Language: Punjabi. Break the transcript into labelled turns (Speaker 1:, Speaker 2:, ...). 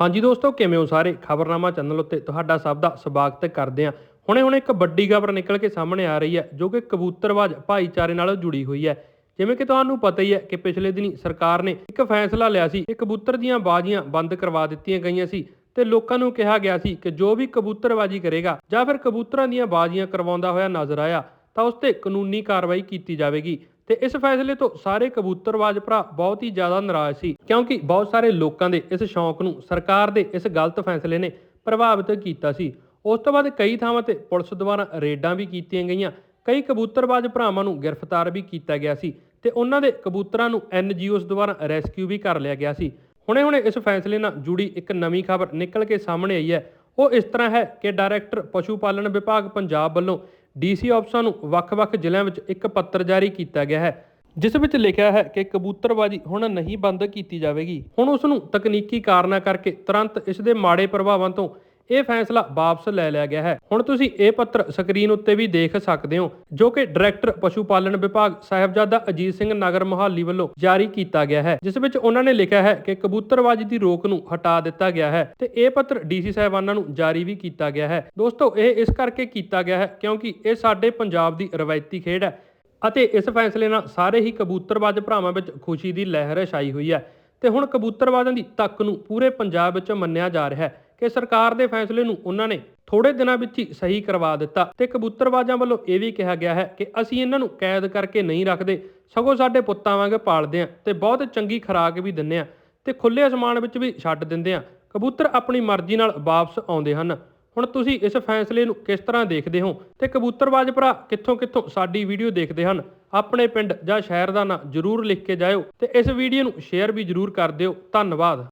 Speaker 1: ਹਾਂਜੀ ਦੋਸਤੋ, ਕਿਵੇਂ ਹੋ ਸਾਰੇ? ਖਬਰਨਾਮਾ ਚੈਨਲ ਉੱਤੇ ਤੁਹਾਡਾ ਸਭ ਦਾ ਸਵਾਗਤ ਕਰਦੇ ਹਾਂ। ਹੁਣੇ ਹੁਣੇ ਇੱਕ ਵੱਡੀ ਖਬਰ ਨਿਕਲ ਕੇ ਸਾਹਮਣੇ ਆ ਰਹੀ ਹੈ, ਜੋ ਕਿ ਕਬੂਤਰਬਾਜ਼ ਭਾਈਚਾਰੇ ਨਾਲ ਜੁੜੀ ਹੋਈ ਹੈ। ਜਿਵੇਂ ਕਿ ਤੁਹਾਨੂੰ ਪਤਾ ਹੀ ਹੈ ਕਿ ਪਿਛਲੇ ਦਿਨੀ ਸਰਕਾਰ ਨੇ ਇੱਕ ਫੈਸਲਾ ਲਿਆ ਸੀ ਕਿ ਕਬੂਤਰ ਦੀਆਂ ਬਾਜ਼ੀਆਂ ਬੰਦ ਕਰਵਾ ਦਿੱਤੀਆਂ ਗਈਆਂ ਸੀ ਤੇ ਲੋਕਾਂ ਨੂੰ ਕਿਹਾ ਗਿਆ ਸੀ ਕਿ ਜੋ ਵੀ ਕਬੂਤਰਬਾਜ਼ੀ ਕਰੇਗਾ ਜਾਂ ਫਿਰ ਕਬੂਤਰਾਂ ਦੀਆਂ ਬਾਜ਼ੀਆਂ ਕਰਵਾਉਂਦਾ ਹੋਇਆ ਨਜ਼ਰ ਆਇਆ, ਤਾਂ ਉਸ ਤੇ ਕਾਨੂੰਨੀ ਕਾਰਵਾਈ ਕੀਤੀ ਜਾਵੇਗੀ। ਤੇ ਇਸ ਫੈਸਲੇ ਤੋਂ ਸਾਰੇ ਕਬੂਤਰਵਾਜ਼ ਭਰਾ ਬਹੁਤ ਹੀ ਜ਼ਿਆਦਾ ਨਾਰਾਜ਼ ਸੀ, ਕਿਉਂਕਿ ਬਹੁਤ ਸਾਰੇ ਲੋਕਾਂ ਦੇ ਇਸ ਸ਼ੌਂਕ ਨੂੰ ਸਰਕਾਰ ਦੇ ਇਸ ਗਲਤ ਫੈਸਲੇ ਨੇ ਪ੍ਰਭਾਵਿਤ ਕੀਤਾ ਸੀ। ਉਸ ਤੋਂ ਬਾਅਦ ਕਈ ਥਾਵਾਂ ਤੇ ਪੁਲਿਸ ਦੁਆਰਾ ਰੇਡਾਂ ਵੀ ਕੀਤੀਆਂ ਗਈਆਂ, ਕਈ ਕਬੂਤਰਬਾਜ਼ ਭਰਾਵਾਂ ਨੂੰ ਗ੍ਰਿਫਤਾਰ ਵੀ ਕੀਤਾ ਗਿਆ ਸੀ ਤੇ ਉਹਨਾਂ ਦੇ ਕਬੂਤਰਾਂ ਨੂੰ ਐਨਜੀਓਸ ਦੁਆਰਾ ਰੈਸਕਿਊ ਵੀ ਕਰ ਲਿਆ ਗਿਆ ਸੀ। ਹੁਣੇ-ਹੁਣੇ ਇਸ ਫੈਸਲੇ ਨਾਲ ਜੁੜੀ ਇੱਕ ਨਵੀਂ ਖਬਰ ਨਿਕਲ ਕੇ ਸਾਹਮਣੇ ਆਈ ਹੈ। ਉਹ ਇਸ ਤਰ੍ਹਾਂ ਹੈ ਕਿ ਡਾਇਰੈਕਟਰ ਪਸ਼ੂ ਪਾਲਣ ਵਿਭਾਗ ਪੰਜਾਬ ਵੱਲੋਂ ਡੀਸੀ ਆਫਿਸਾਂ ਨੂੰ ਵੱਖ-ਵੱਖ ਜ਼ਿਲ੍ਹਿਆਂ ਵਿੱਚ ਇੱਕ ਪੱਤਰ ਜਾਰੀ ਕੀਤਾ ਗਿਆ ਹੈ, ਜਿਸ ਵਿੱਚ ਲਿਖਿਆ ਹੈ ਕਿ ਕਬੂਤਰਬਾਜ਼ੀ ਹੁਣ ਨਹੀਂ ਬੰਦ ਕੀਤੀ ਜਾਵੇਗੀ। ਹੁਣ ਉਸ ਨੂੰ ਤਕਨੀਕੀ ਕਾਰਨਾਂ ਕਰਕੇ ਤੁਰੰਤ ਇਸ ਦੇ ਮਾੜੇ ਪ੍ਰਭਾਵਾਂ ਤੋਂ ਇਹ ਫੈਸਲਾ ਵਾਪਸ ਲੈ ਲਿਆ ਗਿਆ ਹੈ। ਹੁਣ ਤੁਸੀਂ ਇਹ ਪੱਤਰ ਸਕਰੀਨ ਉੱਤੇ ਵੀ ਦੇਖ ਸਕਦੇ ਹੋ, ਜੋ ਕਿ ਡਾਇਰੈਕਟਰ ਪਸ਼ੂ ਪਾਲਣ ਵਿਭਾਗ ਸਾਹਿਬਜ਼ਾਦਾ ਅਜੀਤ ਸਿੰਘ ਨਗਰ ਮੁਹਾਲੀ ਵੱਲੋਂ ਜਾਰੀ ਕੀਤਾ ਗਿਆ ਹੈ, ਜਿਸ ਵਿੱਚ ਉਹਨਾਂ ਨੇ ਲਿਖਿਆ ਹੈ ਕਿ ਕਬੂਤਰਬਾਜ਼ੀ ਦੀ ਰੋਕ ਨੂੰ ਹਟਾ ਦਿੱਤਾ ਗਿਆ ਹੈ ਤੇ ਇਹ ਪੱਤਰ ਡੀਸੀ ਸਾਹਿਬਾਨਾਂ ਨੂੰ ਜਾਰੀ ਵੀ ਕੀਤਾ ਗਿਆ ਹੈ। ਦੋਸਤੋ, ਇਹ ਇਸ ਕਰਕੇ ਕੀਤਾ ਗਿਆ ਹੈ ਕਿਉਂਕਿ ਇਹ ਸਾਡੇ ਪੰਜਾਬ ਦੀ ਰਵਾਇਤੀ ਖੇਡ ਹੈ ਅਤੇ ਇਸ ਫੈਸਲੇ ਨਾਲ ਸਾਰੇ ਹੀ ਕਬੂਤਰਬਾਜ਼ ਭਰਾਵਾਂ ਵਿੱਚ ਖੁਸ਼ੀ ਦੀ ਲਹਿਰ ਛਾਈ ਹੋਈ ਹੈ ਤੇ ਹੁਣ ਕਬੂਤਰਬਾਜ਼ਾਂ ਦੀ ਤੱਕ ਨੂੰ ਪੂਰੇ ਪੰਜਾਬ ਵਿੱਚ ਮੰਨਿਆ ਜਾ ਰਿਹਾ ਹੈ। ਕਿ ਸਰਕਾਰ ਦੇ ਫੈਸਲੇ ਨੂੰ ਉਹਨਾਂ ਨੇ ਥੋੜੇ ਦਿਨਾਂ ਵਿੱਚ ਹੀ ਸਹੀ ਕਰਵਾ ਦਿੱਤਾ ਤੇ ਕਬੂਤਰਬਾਜ਼ਾਂ ਵੱਲੋਂ ਇਹ ਵੀ ਕਿਹਾ ਗਿਆ ਹੈ ਕਿ ਅਸੀਂ ਇਹਨਾਂ ਨੂੰ ਕੈਦ ਕਰਕੇ ਨਹੀਂ ਰੱਖਦੇ, ਸਗੋਂ ਸਾਡੇ ਪੁੱਤਾਂ ਵਾਂਗ ਪਾਲਦੇ ਹਾਂ ਤੇ ਬਹੁਤ ਚੰਗੀ ਖੁਰਾਕ ਵੀ ਦਿੰਦੇ ਹਾਂ ਤੇ ਖੁੱਲੇ ਅਸਮਾਨ ਵਿੱਚ ਵੀ ਛੱਡ ਦਿੰਦੇ ਹਾਂ। ਕਬੂਤਰ ਆਪਣੀ ਮਰਜ਼ੀ ਨਾਲ ਵਾਪਸ ਆਉਂਦੇ ਹਨ। ਹੁਣ ਤੁਸੀਂ ਇਸ ਫੈਸਲੇ ਨੂੰ ਕਿਸ ਤਰ੍ਹਾਂ ਦੇਖਦੇ ਹੋ ਤੇ ਕਬੂਤਰਬਾਜ਼ ਭਰਾ ਕਿੱਥੋਂ ਕਿੱਥੋਂ ਸਾਡੀ ਵੀਡੀਓ ਦੇਖਦੇ ਹਨ? ਆਪਣੇ ਪਿੰਡ ਜਾਂ ਸ਼ਹਿਰ ਦਾ ਨਾਂ ਜਰੂਰ ਲਿਖ ਕੇ ਜਾਇਓ ਤੇ ਇਸ ਵੀਡੀਓ ਨੂੰ ਸ਼ੇਅਰ ਵੀ ਜਰੂਰ ਕਰ ਦਿਓ। ਧੰਨਵਾਦ।